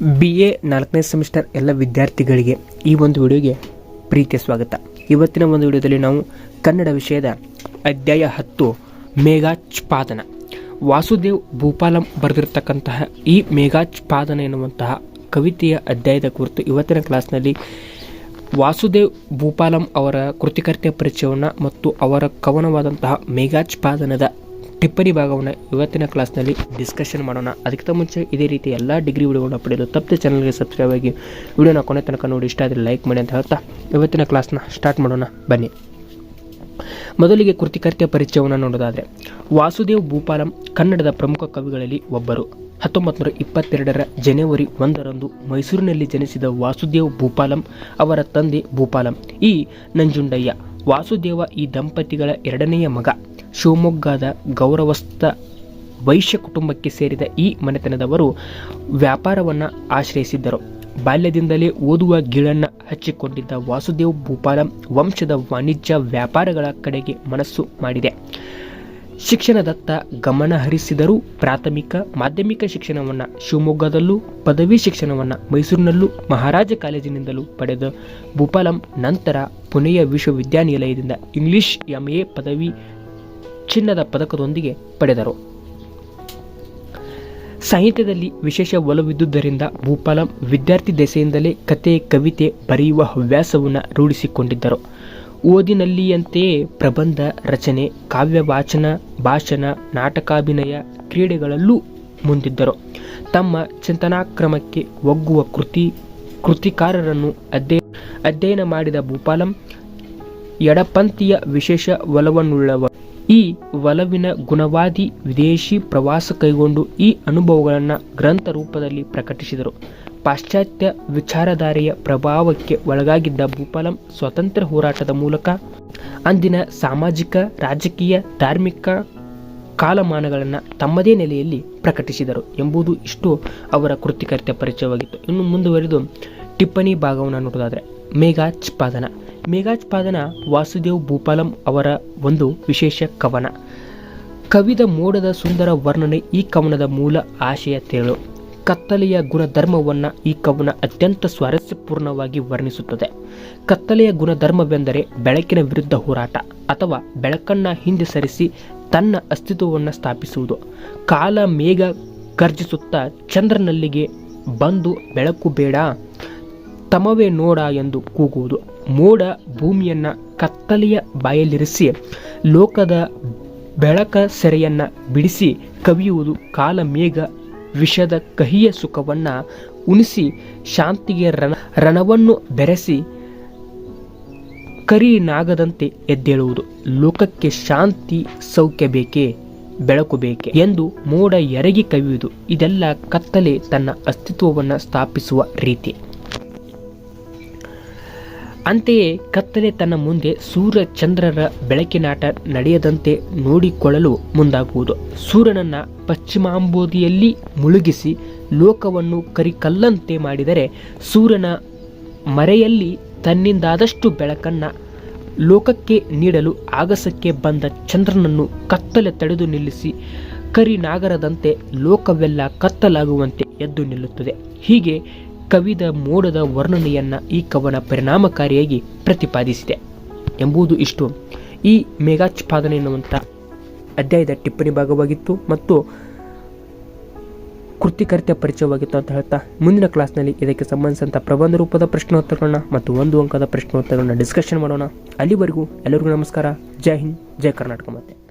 B A ನಾಲ್ಕನೇ semester ಎಲ್ಲ ವಿದ್ಯಾರ್ಥಿಗಳಿಗೆ ಈ ಒಂದು ವಿಡಿಯೋಗೆ ಪ್ರೀತಿಯ ಸ್ವಾಗತ. ಇವತ್ತಿನ ಒಂದು ವಿಡಿಯೋದಲ್ಲಿ ನಾವು ಕನ್ನಡ ವಿಷಯದ ಅಧ್ಯಾಯ ಹತ್ತು ಮೇಘಾಚ್ಪಾದನ ವಾಸುದೇವ್ ಭೂಪಾಲಂ ಬರೆದಿರ್ತಕ್ಕಂತಹ ಈ ಮೇಘಾಚ್ಪಾದನ ಎನ್ನುವಂತಹ ಕವಿತೆಯ ಅಧ್ಯಾಯದ ಕುರಿತು ಇವತ್ತಿನ ಕ್ಲಾಸ್ನಲ್ಲಿ ವಾಸುದೇವ್ ಭೂಪಾಲಂ ಅವರ ಕೃತಿಕರ್ತೆಯ ಪರಿಚಯವನ್ನು ಮತ್ತು ಅವರ ಕವನವಾದಂತಹ ಮೇಘಾಚ್ಪಾದನದ ಟಿಪ್ಪಣಿ ಭಾಗವನ್ನು ಇವತ್ತಿನ ಕ್ಲಾಸ್ನಲ್ಲಿ ಡಿಸ್ಕಷನ್ ಮಾಡೋಣ. ಅದಕ್ಕಿಂತ ಮುಂಚೆ ಇದೇ ರೀತಿ ಎಲ್ಲ ಡಿಗ್ರಿ ವಿಡಿಯೋಗಳನ್ನು ಪಡೆಯಲು ತಪ್ಪದೆ ಚಾನಲ್ಗೆ ಸಬ್ಸ್ಕ್ರೈಬ್ ಆಗಿ ವಿಡಿಯೋನ ಕೊನೆ ತನಕ ನೋಡಿ. ಇಷ್ಟ ಆದರೆ ಲೈಕ್ ಮಾಡಿ ಅಂತ ಹೇಳ್ತಾ ಇವತ್ತಿನ ಕ್ಲಾಸ್ನ ಸ್ಟಾರ್ಟ್ ಮಾಡೋಣ. ಬನ್ನಿ. ಮೊದಲಿಗೆ ಕೃತಿಕರ್ತ್ಯ ಪರಿಚಯವನ್ನು ನೋಡೋದಾದರೆ ವಾಸುದೇವ್ ಭೂಪಾಲಂ ಕನ್ನಡದ ಪ್ರಮುಖ ಕವಿಗಳಲ್ಲಿ ಒಬ್ಬರು. ಹತ್ತೊಂಬತ್ತು ನೂರ ಇಪ್ಪತ್ತೆರಡರ ಜನವರಿ ಒಂದರಂದು ಮೈಸೂರಿನಲ್ಲಿ ಜನಿಸಿದ ವಾಸುದೇವ್ ಭೂಪಾಲಂ ಅವರ ತಂದೆ ಭೂಪಾಲಂ. ಈ ನಂಜುಂಡಯ್ಯ ವಾಸುದೇವ ಈ ದಂಪತಿಗಳ ಎರಡನೆಯ ಮಗ. ಶಿವಮೊಗ್ಗದ ಗೌರವಸ್ಥ ವೈಶ್ಯ ಕುಟುಂಬಕ್ಕೆ ಸೇರಿದ ಈ ಮನೆತನದವರು ವ್ಯಾಪಾರವನ್ನು ಆಶ್ರಯಿಸಿದ್ದರು. ಬಾಲ್ಯದಿಂದಲೇ ಓದುವ ಗಿಳನ್ನು ಹಚ್ಚಿಕೊಂಡಿದ್ದ ವಾಸುದೇವ್ ಭೂಪಾಲಂ ವಂಶದ ವಾಣಿಜ್ಯ ವ್ಯಾಪಾರಗಳ ಕಡೆಗೆ ಮನಸ್ಸು ಮಾಡಿದೆ. ಶಿಕ್ಷಣದತ್ತ ಗಮನ ಹರಿಸಿದರೂ ಪ್ರಾಥಮಿಕ ಮಾಧ್ಯಮಿಕ ಶಿಕ್ಷಣವನ್ನು ಶಿವಮೊಗ್ಗದಲ್ಲೂ, ಪದವಿ ಶಿಕ್ಷಣವನ್ನು ಮೈಸೂರಿನಲ್ಲೂ, ಮಹಾರಾಜ ಕಾಲೇಜಿನಿಂದಲೂ ಪಡೆದ ಭೂಪಾಲಂ ನಂತರ ಪುಣೆಯ ವಿಶ್ವವಿದ್ಯಾನಿಲಯದಿಂದ ಇಂಗ್ಲಿಷ್ ಎಂ ಎ ಪದವಿ ಚಿನ್ನದ ಪದಕದೊಂದಿಗೆ ಪಡೆದರು. ಸಾಹಿತ್ಯದಲ್ಲಿ ವಿಶೇಷ ಒಲವಿದ್ದುದರಿಂದ ಭೂಪಾಲಂ ವಿದ್ಯಾರ್ಥಿ ದೆಸೆಯಿಂದಲೇ ಕತೆ, ಕವಿತೆ ಬರೆಯುವ ಹವ್ಯಾಸವನ್ನು ರೂಢಿಸಿಕೊಂಡಿದ್ದರು. ಓದಿನಲ್ಲಿಯಂತೆಯೇ ಪ್ರಬಂಧ, ರಚನೆ ಕಾವ್ಯ ವಾಚನ ಭಾಷಣ, ನಾಟಕಾಭಿನಯ ಕ್ರೀಡೆಗಳಲ್ಲೂ ಮುಂದಿದ್ದರು. ತಮ್ಮ ಚಿಂತನಾಕ್ರಮಕ್ಕೆ ಒಗ್ಗುವ ಕೃತಿ, ಕೃತಿಕಾರರನ್ನು ಅಧ್ಯಯನ ಅಧ್ಯಯನ ಮಾಡಿದ ಭೂಪಾಲಂ ಎಡಪಂಥೀಯ ವಿಶೇಷ ಒಲವನ್ನುಳ್ಳವ ಈ ಒಲವಿನ ಗುಣವಾದಿ ವಿದೇಶಿ ಪ್ರವಾಸ ಕೈಗೊಂಡು ಈ ಅನುಭವಗಳನ್ನು ಗ್ರಂಥ ರೂಪದಲ್ಲಿ ಪ್ರಕಟಿಸಿದರು. ಪಾಶ್ಚಾತ್ಯ ವಿಚಾರಧಾರೆಯ ಪ್ರಭಾವಕ್ಕೆ ಒಳಗಾಗಿದ್ದ ಭೂಪಾಲಂ ಸ್ವತಂತ್ರ ಹೋರಾಟದ ಮೂಲಕ ಅಂದಿನ ಸಾಮಾಜಿಕ, ರಾಜಕೀಯ, ಧಾರ್ಮಿಕ ಕಾಲಮಾನಗಳನ್ನು ತಮ್ಮದೇ ನೆಲೆಯಲ್ಲಿ ಪ್ರಕಟಿಸಿದರು ಎಂಬುದು ಇಷ್ಟು ಅವರ ಕೃತಿಕರ್ತ ಪರಿಚಯವಾಗಿತ್ತು. ಇನ್ನು ಮುಂದುವರಿದು ಟಿಪ್ಪಣಿ ಭಾಗವನ್ನು ನೋಡೋದಾದರೆ ಮೇಘಾಚ್ಪಾದನ ಮೇಘಾಚ್ಪಾದನ ವಾಸುದೇವ್ ಭೂಪಾಲಂ ಅವರ ಒಂದು ವಿಶೇಷ ಕವನ. ಕವಿದ ಮೋಡದ ಸುಂದರ ವರ್ಣನೆ ಈ ಕವನದ ಮೂಲ ಆಶಯ ತೇಳು. ಕತ್ತಲೆಯ ಗುಣಧರ್ಮವನ್ನು ಈ ಕವನ ಅತ್ಯಂತ ಸ್ವಾರಸ್ಯಪೂರ್ಣವಾಗಿ ವರ್ಣಿಸುತ್ತದೆ. ಕತ್ತಲೆಯ ಗುಣಧರ್ಮವೆಂದರೆ ಬೆಳಕಿನ ವಿರುದ್ಧ ಹೋರಾಟ ಅಥವಾ ಬೆಳಕನ್ನು ಹಿಂದೆ ಸರಿಸಿ ತನ್ನ ಅಸ್ತಿತ್ವವನ್ನು ಸ್ಥಾಪಿಸುವುದು. ಕಾಲ ಮೇಘ ಗರ್ಜಿಸುತ್ತಾ ಚಂದ್ರನಲ್ಲಿಗೆ ಬಂದು ಬೆಳಕು ಬೇಡ, ತಮವೇ ನೋಡ ಎಂದು ಕೂಗುವುದು. ಮೋಡ ಭೂಮಿಯನ್ನು ಕತ್ತಲೆಯ ಬಾಯಲ್ಲಿರಿಸಿ, ಲೋಕದ ಬೆಳಕ ಸೆರೆಯನ್ನು ಬಿಡಿಸಿ, ಕವಿಯುವುದು ಕಾಲ ಮೇಘ ವಿಷದ ಕಹಿಯ ಸುಖವನ್ನು ಉಣಿಸಿ, ಶಾಂತಿಗೆ ರಣ, ರಣವನ್ನು ಬೆರೆಸಿ, ಕರಿ ನಾಗದಂತೆ ಎದ್ದೇಳುವುದು. ಲೋಕಕ್ಕೆ ಶಾಂತಿ ಸೌಖ್ಯ ಬೇಕೇ, ಬೆಳಕು ಬೇಕೆ ಎಂದು ಮೋಡ ಎರಗಿ ಕವಿಯುವುದು. ಇದೆಲ್ಲ ಕತ್ತಲೆ ತನ್ನ ಅಸ್ತಿತ್ವವನ್ನು ಸ್ಥಾಪಿಸುವ ರೀತಿ. ಅಂತೆಯೇ ಕತ್ತಲೆ ತನ್ನ ಮುಂದೆ ಸೂರ್ಯ ಚಂದ್ರರ ಬೆಳಕಿನಾಟ ನಡೆಯದಂತೆ ನೋಡಿಕೊಳ್ಳಲು ಮುಂದಾಗುವುದು. ಸೂರ್ಯನನ್ನ ಪಶ್ಚಿಮಾಂಬೋದಿಯಲ್ಲಿ ಮುಳುಗಿಸಿ ಲೋಕವನ್ನು ಕರಿಕಲ್ಲಂತೆ ಮಾಡಿದರೆ ಸೂರ್ಯನ ಮರೆಯಲ್ಲಿ ತನ್ನಿಂದಾದಷ್ಟು ಬೆಳಕನ್ನ ಲೋಕಕ್ಕೆ ನೀಡಲು ಆಗಸಕ್ಕೆ ಬಂದ ಚಂದ್ರನನ್ನು ಕತ್ತಲೆ ತಡೆದು ನಿಲ್ಲಿಸಿ ಕರಿನಾಗರದಂತೆ ಲೋಕವೆಲ್ಲ ಕತ್ತಲಾಗುವಂತೆ ಎದ್ದು ನಿಲ್ಲುತ್ತದೆ. ಹೀಗೆ ಕವಿದ ಮೋಡದ ವರ್ಣನೆಯನ್ನು ಈ ಕವನ ಪರಿಣಾಮಕಾರಿಯಾಗಿ ಪ್ರತಿಪಾದಿಸಿದೆ ಎಂಬುದು ಇಷ್ಟು. ಈ ಮೇಘಾಚ್ಛಾದನೆ ಎನ್ನುವಂಥ ಅಧ್ಯಾಯದ ಟಿಪ್ಪಣಿ ಭಾಗವಾಗಿತ್ತು ಮತ್ತು ಕೃತಿಕರ್ತ್ಯ ಪರಿಚಯವಾಗಿತ್ತು ಅಂತ ಹೇಳ್ತಾ, ಮುಂದಿನ ಕ್ಲಾಸ್ನಲ್ಲಿ ಇದಕ್ಕೆ ಸಂಬಂಧಿಸಿದಂಥ ಪ್ರಬಂಧ ರೂಪದ ಪ್ರಶ್ನೋತ್ತರಗಳನ್ನ ಮತ್ತು ಒಂದು ಅಂಕದ ಪ್ರಶ್ನೋತ್ತರಗಳನ್ನ ಡಿಸ್ಕಷನ್ ಮಾಡೋಣ. ಅಲ್ಲಿವರೆಗೂ ಎಲ್ಲರಿಗೂ ನಮಸ್ಕಾರ. ಜೈ ಹಿಂದ್, ಜೈ ಕರ್ನಾಟಕ ಮತ್ತೆ